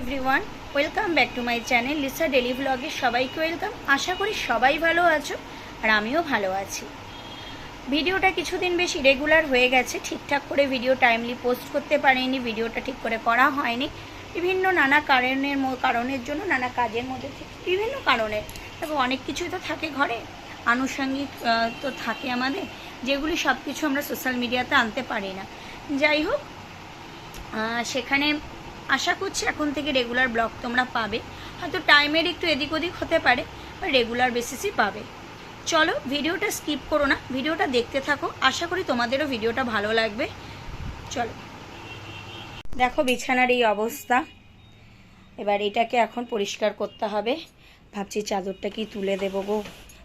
Everyone welcome back to my channel Lisa daily ব্লগে সবাইকে welcome আশা করি সবাই ভালো আছো আর আমিও ভালো আছি। ভিডিওটা কিছুদিন বেশি রেগুলার হয়ে গেছে, ঠিকঠাক করে ভিডিও টাইমলি পোস্ট করতে পারিনি ভিডিওটা ঠিক করে করা হয়নি। বিভিন্ন নানা কারণের কারণের জন্য, নানা কাজের মধ্যে বিভিন্ন কারণে। দেখো, অনেক কিছুই তো থাকে ঘরে। আনুষঙ্গিক তো থাকে আমাদের, যেগুলি সব কিছু আমরা সোশ্যাল মিডিয়াতে আনতে পারি না। যাই হোক সেখানে আশা করছি এখন থেকে রেগুলার ব্লগ তোমরা পাবে। হয়তো টাইমের একটু এদিক ওদিক হতে পারে বা রেগুলার বেসিসই পাবে। চলো ভিডিওটা স্কিপ করো না, ভিডিওটা দেখতে থাকো। আশা করি তোমাদেরও ভিডিওটা ভালো লাগবে। চলো। দেখো বিছানার এই অবস্থা। এবার এটাকে এখন পরিষ্কার করতে হবে। ভাবছি চাদরটা কি তুলে দেবো গো।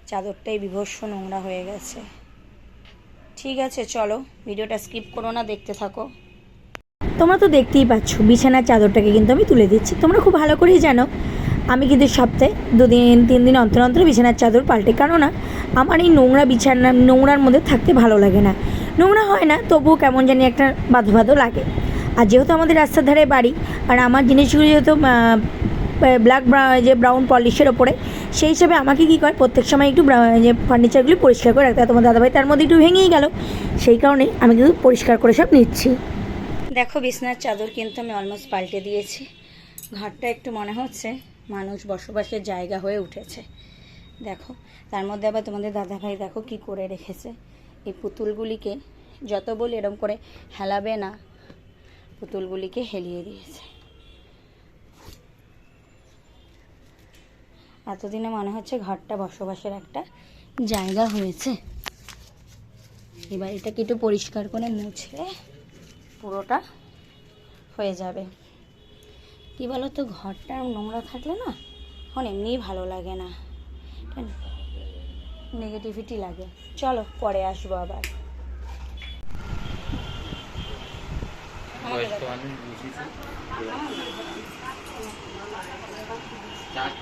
চাদরটাই বিভৎস নোংরা হয়ে গেছে। ঠিক আছে, চলো ভিডিওটা স্কিপ করো না, দেখতে থাকো। তোমরা তো দেখতেই পাচ্ছ, বিছানার চাদরটাকে কিন্তু আমি তুলে দিচ্ছি। তোমরা খুব ভালো করেই জানো, আমি কিন্তু সপ্তাহে দুদিন, তিন দিন অন্তর অন্তর বিছানার চাদর পাল্টে। কেননা, আমার এই নোংরা বিছানা, নোংরার মধ্যে থাকতে ভালো লাগে না। নোংরা হয় না, তবুও কেমন জানি একটা বাধো বাধো লাগে। আর যেহেতু আমাদের রাস্তার ধারে বাড়ি, আর আমার জিনিসগুলো যেহেতু ব্ল্যাক যে ব্রাউন পলিশের ওপরে, সেই হিসাবে আমাকে কী করে, প্রত্যেক সময় একটু যে ফার্নিচারগুলি পরিষ্কার করে রাখতে হয়। তোমার দাদাভাই তার মধ্যে একটু ভেঙেই গেল, সেই কারণে আমি কিন্তু পরিষ্কার করে সব নিচ্ছি। দেখো বিছনার চাদর কিন্তু আমি অলমোস্ট পাল্টে দিয়েছি। ঘরটা একটু মনে হচ্ছে মানুষ বসবাসের জায়গা হয়ে উঠেছে। দেখো, তার মধ্যে আবার তোমাদের দাদাভাই দেখো কি করে রেখেছে। এই পুতুলগুলিকে যত বলি এরম করে হেলাবে না, পুতুলগুলিকে হেলিয়ে দিয়েছে। এতদিনে মনে হচ্ছে ঘরটা বসবাসের একটা জায়গা হয়েছে। এবার এটাকে একটু পরিষ্কার করে মুছলে পুরোটা হয়ে যাবে। কি বলো তো ঘরটা নোংরা থাকলে না এখন এমনিই ভালো লাগে না। নেগেটিভিটি লাগে। চলো পরে আসব আবার। মানুষ বুঝেছি স্টার্ট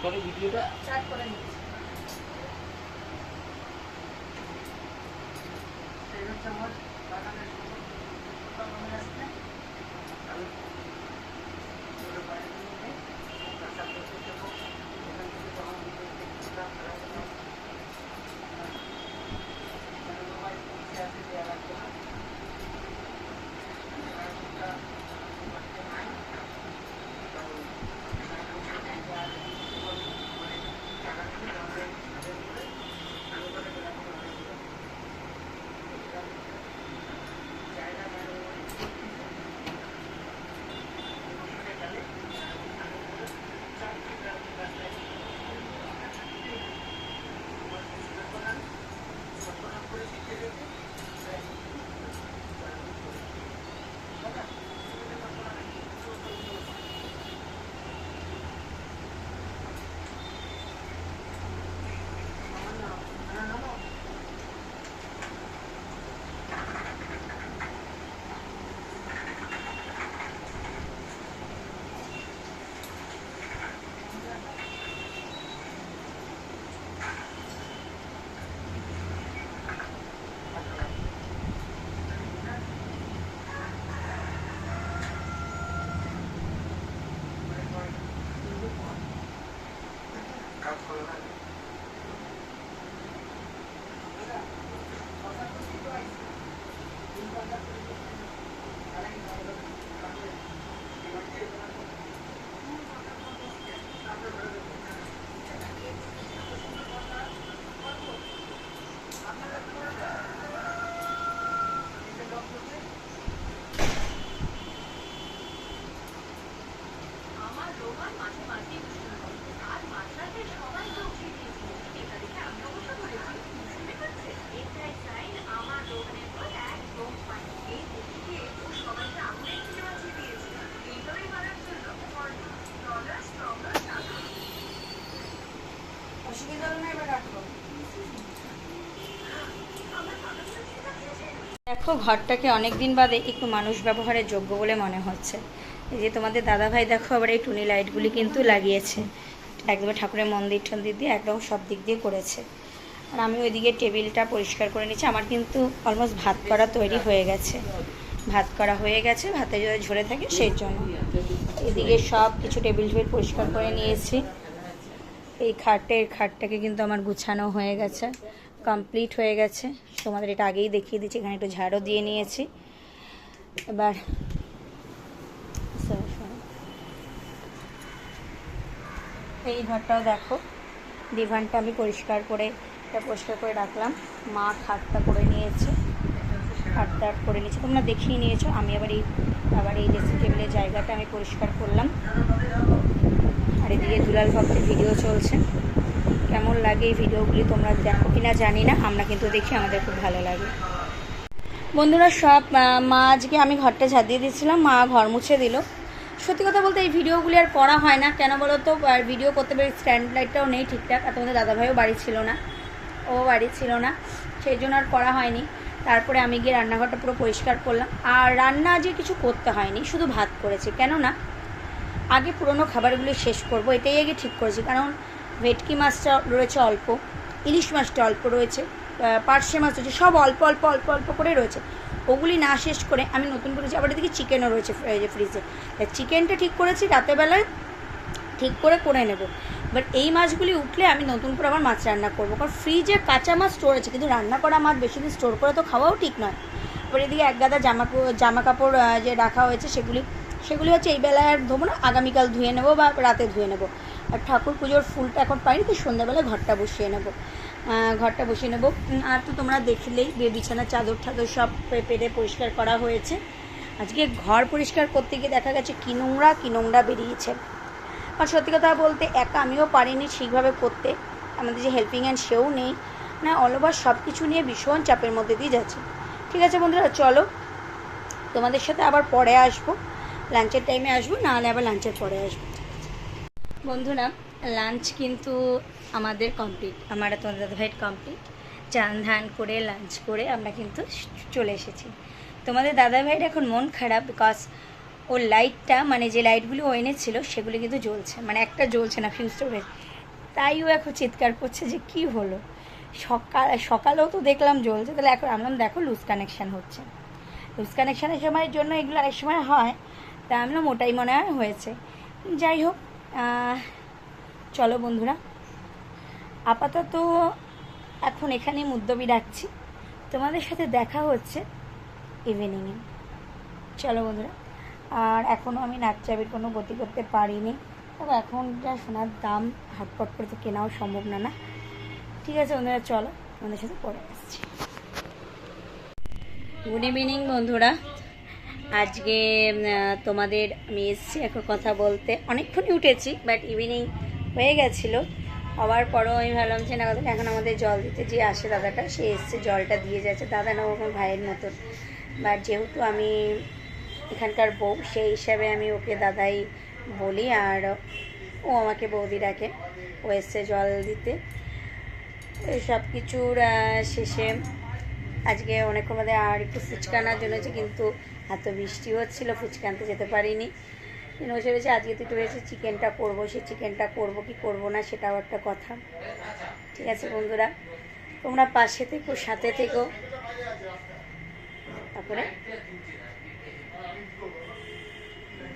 করে দেখো, ঘরটাকে অনেক দিন বাদে একটু মানুষ ব্যবহারের যোগ্য বলে মনে হচ্ছে। এই যে তোমাদের দাদাভাই দেখো, আবার এই টুনি লাইটগুলি কিন্তু লাগিয়েছে। একদম ঠাকুরের মন্দির টন্দির দিয়ে একদম সব দিক দিয়ে করেছে। আর আমি ওইদিকে টেবিলটা পরিষ্কার করে নিচ্ছি। আমার কিন্তু অলমোস্ট ভাত করা তৈরি হয়ে গেছে। ভাত করা হয়ে গেছে ভাতে যদি ঝরে থাকে সেই জন্য। এদিকে সব কিছু টেবিল টেবিল পরিষ্কার করে নিয়েছি। এই খাটের খাটটাকে কিন্তু আমার গুছানো হয়ে গেছে। কমপ্লিট হয়ে গেছে। তোমাদের এটা আগেই দেখিয়ে দিচ্ছি, এখানে একটু ঝাড়ও দিয়ে নিয়েছি। এবার। এই ঘরটাও দেখো। ডিভানটা আমি পরিষ্কার করে, এটা পরিষ্কার করে রাখলাম। মা খাটটা করে নিয়েছে। খাটটা করে নিয়েছে। তোমরা দেখিয়ে নিয়েছো, আমি আবার এই আবার এই ড্রেসিং টেবিলের জায়গাটা আমি পরিষ্কার করলাম। আর এদিকে দুলাল ভক্তের ভিডিও চলছে। কেমন লাগে এই ভিডিওগুলি তোমরা দেখো কিনা জানি না, আমরা কিন্তু দেখি, আমাদের খুব ভালো লাগে। বন্ধুরা, সব মা আজকে আমি ঘরটা ঝাড় দিয়ে দিয়েছিলাম, মা ঘর মুছে দিল। সত্যি কথা বলতে এই ভিডিওগুলি আর করা হয় না, কেন বলো তো, আর ভিডিও করতে পারি স্ট্যান্ড লাইটটাও নেই ঠিকঠাক, আর তোমাদের দাদাভাইও বাড়ি ছিল না, ও বাড়ি ছিল না, সেই জন্য আর করা হয়নি। তারপরে আমি গিয়ে রান্নাঘরটা পুরো পরিষ্কার করলাম, আর রান্না আজকে কিছু করতে হয়নি, শুধু ভাত করেছি, কেননা আগে পুরনো খাবারগুলি শেষ করব, এটাই আগে ঠিক করেছি, কারণ ভেটকি মাছটা রয়েছে অল্প, ইলিশ মাছটা অল্প রয়েছে পার্শে মাছ রয়েছে, সব অল্প অল্প অল্প অল্প করে রয়েছে। ওগুলি না শেষ করে আমি নতুন করেছি আবার এদিকে চিকেনও রয়েছে ফ্রিজে। চিকেনটা ঠিক করেছি রাতেরবেলায় ঠিক করে করে নেব। বাট এই মাছগুলি উঠলে আমি নতুন করে আবার মাছ রান্না করব। কারণ ফ্রিজে কাঁচা মাছ স্টোর আছে, কিন্তু রান্না করা মাছ বেশি দিন স্টোর করে তো খাওয়াও ঠিক নয়। আবার এদিকে এক গাদা জামা জামা কাপড় যে রাখা হয়েছে সেগুলি সেগুলি হচ্ছে এই বেলায় আর ধোবো না, আগামীকাল ধুয়ে নেব বা রাতে ধুয়ে নেব। আর ঠাকুর পুজোর ফুলটা এখন পাইনি, তো সন্ধ্যাবেলায় ঘরটা বসিয়ে নেব। ঘরটা বসিয়ে নেব। আর তো তোমরা দেখলেই, যে বিছানার চাদর ঠাদর সব পেরে পরিষ্কার করা হয়েছে। আজকে ঘর পরিষ্কার করতে গিয়ে দেখা গেছে কি নোংরা কি নোংরা বেরিয়েছে। আর সত্যি কথা বলতে, একা আমিও পারিনি ঠিকভাবে করতে। আমাদের যে হেল্পিং হ্যান্ড সেও নেই। না অল ওভার সব কিছু নিয়ে ভীষণ চাপের মধ্যে দিয়ে যাচ্ছে। ঠিক আছে বন্ধুরা, চলো। তোমাদের সাথে আবার পরে আসব। লাঞ্চের টাইমে আসব নাহলে আবার লাঞ্চের পরে আসব। বন্ধুরা লাঞ্চ কিন্তু আমাদের কমপ্লিট আমার তোমাদের দাদাভাইয়ের কমপ্লিট চান ধান করে লাঞ্চ করে আমরা কিন্তু চলে এসেছি। তোমাদের দাদাভাইয়ের এখন মন খারাপ বিকজ ওর লাইটটা মানে যে লাইটগুলো ও এনেছিল, সেগুলি কিন্তু জ্বলছে। মানে একটা জ্বলছে না ফিউজটা উঠে। তাই ও এখন চিৎকার করছে যে কি হলো? সকাল, সকালেও তো দেখলাম জ্বলছে। তাহলে এখন আমরা দেখো লুজ কানেকশান হচ্ছে। লুজ কানেকশানের সময়ের জন্য এগুলো অনেক সময় হয়। তা আমলাম ওটাই মনে হয় হয়েছে। যাই হোক চলো বন্ধুরা। আপাতত এখন এখানে মুদ্রবি রাখছি। তোমাদের সাথে দেখা হচ্ছে ইভিনিংয়ে চলো বন্ধুরা। আর এখনও আমি নাচ চাবির কোনো গতি করতে পারিনি। তবে এখন যা সোনার দাম হাটপট করে তো কেনাও সম্ভব না না? ঠিক আছে বন্ধুরা, চলো তোমাদের সাথে পরে আসছি। গুড ইভিনিং বন্ধুরা। আজকে তোমাদের আমি এসেছি এখন কথা বলতে। অনেকক্ষণই উঠেছি বাট ইভিনিং হয়ে গেছিল। হওয়ার পরও আমি ভাবলাম যে, না কথা এখন আমাদের জল দিতে যে আসে, দাদাটা, সে এসছে, জলটা দিয়ে যাচ্ছে। দাদা না ওরকম ভাইয়ের মতন। বাট যেহেতু আমি এখানকার বউ, সেই হিসাবে আমি ওকে দাদাই বলি, আর ও আমাকে বৌদি ডাকে। ও এসছে জল দিতে। সব কিছুর শেষে আজকে অনেকক্ষণ বাদে আর একটু ফুচকা আনার জন্য হচ্ছে, কিন্তু এত বৃষ্টি হচ্ছিল, ফুচকা আনতে যেতে পারিনি। বসে রয়েছে আজকে তো একটু হয়েছে চিকেনটা করব সেই চিকেনটা করব কি করব না, সেটাও একটা কথা। ঠিক আছে বন্ধুরা, তোমরা পাশে থেকো, সাথে থেকো। তারপরে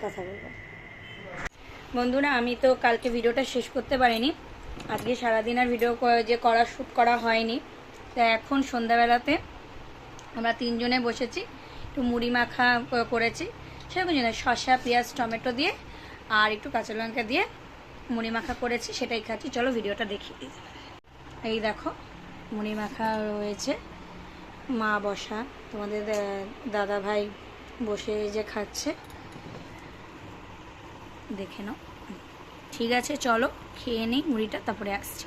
কথা বলব। বন্ধুরা, আমি তো কালকে ভিডিওটা শেষ করতে পারিনি। আজকে সারাদিন আর ভিডিও যে করা, শ্যুট করা হয়নি। তা এখন সন্ধ্যাবেলাতে আমরা তিনজনে বসেছি, একটু মুড়ি মাখা করেছি, সেরকম জিনিস শসা, পেঁয়াজ, টমেটো দিয়ে আর একটু কাঁচা লঙ্কা দিয়ে মুড়ি মাখা করেছি, সেটাই খাচ্ছি। চলো ভিডিওটা দেখি। এই দেখো, মুড়ি মাখা রয়েছে। মা বসা, তোমাদের দাদা ভাই বসে যে খাচ্ছে। দেখে নাও। ঠিক আছে, চলো, খেয়ে নিই মুড়িটা, তারপরে আসছি।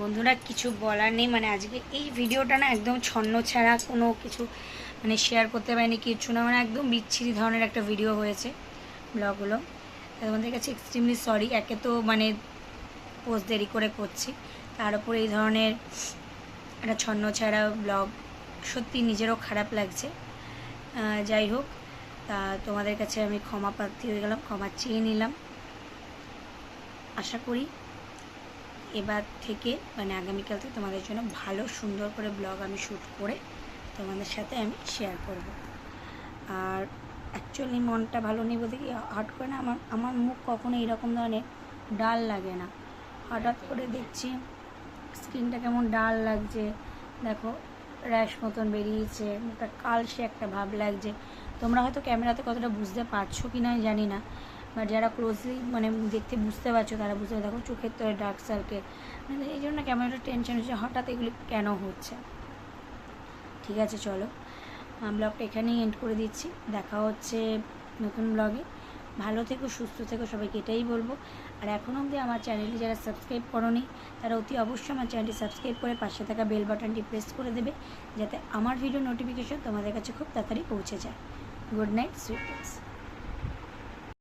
বন্ধুরা, কিছু বলার নেই। মানে আজকে এই ভিডিওটা না একদম ছন্ন ছাড়া কোনো কিছু মানে শেয়ার করতে পারিনি কিছু না। মানে একদম বিচ্ছিরি ধরনের একটা ভিডিও হয়েছে ব্লগগুলো তোমাদের কাছে এক্সট্রিমলি সরি একে তো মানে পোস্ট দেরি করে করছি। তার উপর এই ধরনের একটা ছন্ন ছাড়া ব্লগ সত্যি নিজেরও খারাপ লাগছে। যাই হোক, তা তোমাদের কাছে আমি ক্ষমা প্রার্থী হয়ে গেলাম, ক্ষমা চেয়ে নিলাম। আশা করি এবার থেকে মানে আগামীকাল থেকে তোমাদের জন্য ভালো সুন্দর করে ব্লগ আমি শ্যুট করে তোমাদের সাথে আমি শেয়ার করব। আর অ্যাকচুয়ালি মনটা ভালো নেই বলতে কি হট করে না আমার আমার মুখ কখনো এরকম ধরনের ডাল লাগে না। হঠাৎ করে দেখছি স্কিনটা কেমন ডাল লাগছে দেখো র্যাশ মতন বেরিয়েছে মুখটা কালসে একটা ভাব লাগছে। তোমরা হয়তো ক্যামেরাতে কতটা বুঝতে পারছ কি না জানি না। বা যারা ক্লোজলি মানে দেখতে বুঝতে পারছ, তারা বুঝতে দেখো চোখের তলে ডার্ক সার্কেল মানে এই জন্য কেমন একটা টেনশন হচ্ছে হঠাৎ এগুলি কেন হচ্ছে? ঠিক আছে, চলো। ব্লগটা এখানেই এন্ড করে দিচ্ছি। দেখা হচ্ছে নতুন ব্লগে ভালো থেকো, সুস্থ থেকো, সবাইকে এটাই বলব। আর এখনও অবধি আমার চ্যানেলটি যারা সাবস্ক্রাইব করনি, তারা অতি অবশ্যই আমার চ্যানেলটি সাবস্ক্রাইব করে পাশে থাকা বেল বাটনটি প্রেস করে দেবে, যাতে আমার ভিডিও নোটিফিকেশন তোমাদের কাছে খুব তাড়াতাড়ি পৌঁছে যায়। Good night sweet